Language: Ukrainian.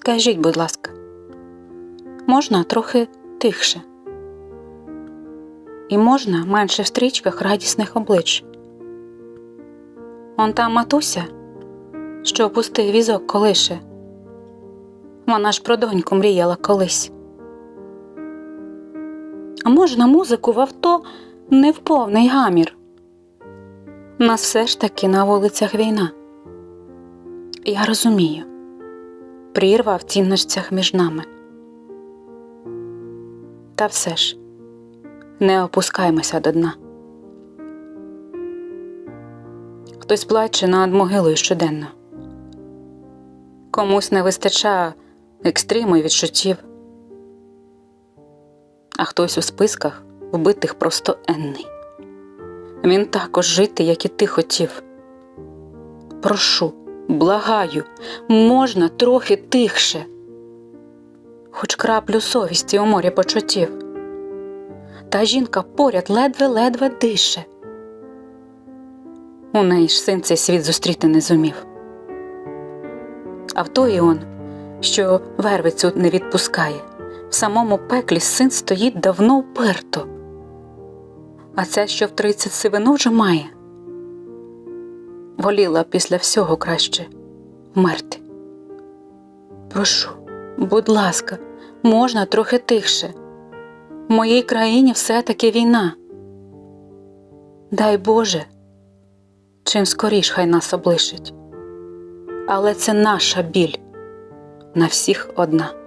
Скажіть, будь ласка, можна трохи тихше? І можна менше в стрічках радісних облич. Он та матуся, що опустив візок колише. Вона ж про доньку мріяла колись. А можна музику в авто не в повний гамір. Нас все ж таки на вулицях війна. Я розумію, прірва в цінностях між нами. Та все ж не опускаймося до дна. Хтось плаче над могилою щоденно. Комусь не вистачає екстриму і відчуттів, а хтось у списках вбитих просто енний. Він також жити, як і ти хотів. Прошу, благаю, можна трохи тихше, хоч краплю совісті у морі почуттів. Та жінка поряд ледве-ледве дише. У неї ж син цей світ зустріти не зумів. А в той он, що вервицю не відпускає, в самому пеклі син стоїть давно вперто. А ця, що в тридцять сивину вже має, воліла після всього краще вмерти. Прошу, будь ласка, можна трохи тихше. В моїй країні все-таки війна. Дай Боже, чим скоріш хай нас облишить. Але це наша біль на всіх одна.